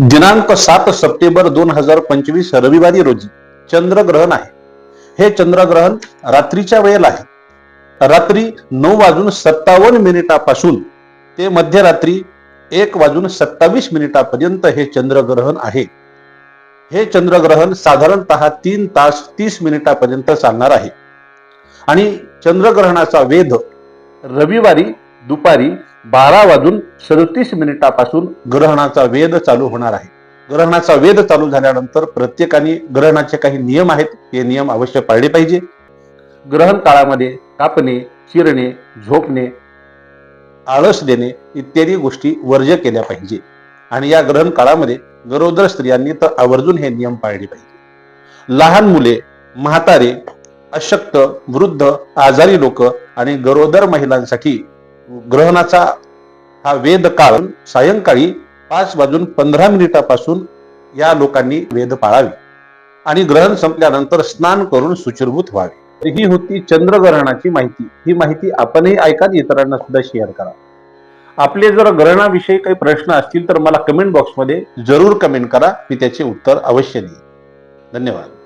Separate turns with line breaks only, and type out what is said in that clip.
दिनांक सात सप्टेंबर दोन हजार पंचवीस रविवारी रोजी चंद्रग्रहण आहे. हे चंद्रग्रहण रात्रीच्या वेळेला आहे. रात्री नऊ वाजून सत्तावन्न मिनिटापासून ते मध्यरात्री एक वाजून सत्तावीस मिनिटापर्यंत हे चंद्रग्रहण आहे. हे चंद्रग्रहण साधारणतः तीन तास तीस मिनिटापर्यंत चालणार आहे. आणि चंद्रग्रहणाचा वेध रविवारी दुपारी बारा वाजून सदतीस मिनिटापासून ग्रहणाचा वेध चालू होणार आहे. ग्रहणाचा वेध चालू झाल्यानंतर प्रत्येकाने ग्रहणाचे काही नियम आहेत हे नियम अवश्य पाळले पाहिजे. ग्रहण काळामध्ये कापणे चिरणे झोपणे आळस देणे इत्यादी गोष्टी वर्ज्य केल्या पाहिजे. आणि या ग्रहण काळामध्ये गरोदर स्त्रियांनी तर आवर्जून हे नियम पाळले पाहिजे. लहान मुले म्हातारे अशक्त वृद्ध आजारी लोक आणि गरोदर महिलांसाठी ग्रहणाचा हा वेद काळ सायंकाळी पाच वाजून पंधरा मिनिटापासून या लोकांनी वेद पाळावे. आणि ग्रहण संपल्यानंतर स्नान करून सुचिरभूत व्हावे. ही होती चंद्रग्रहणाची माहिती. ही माहिती आपणही ऐका इतरांना सुद्धा शेअर करा. आपले जर ग्रहणाविषयी काही प्रश्न असतील तर मला कमेंट बॉक्समध्ये जरूर कमेंट करा. मी त्याचे उत्तर अवश्य देईन. धन्यवाद.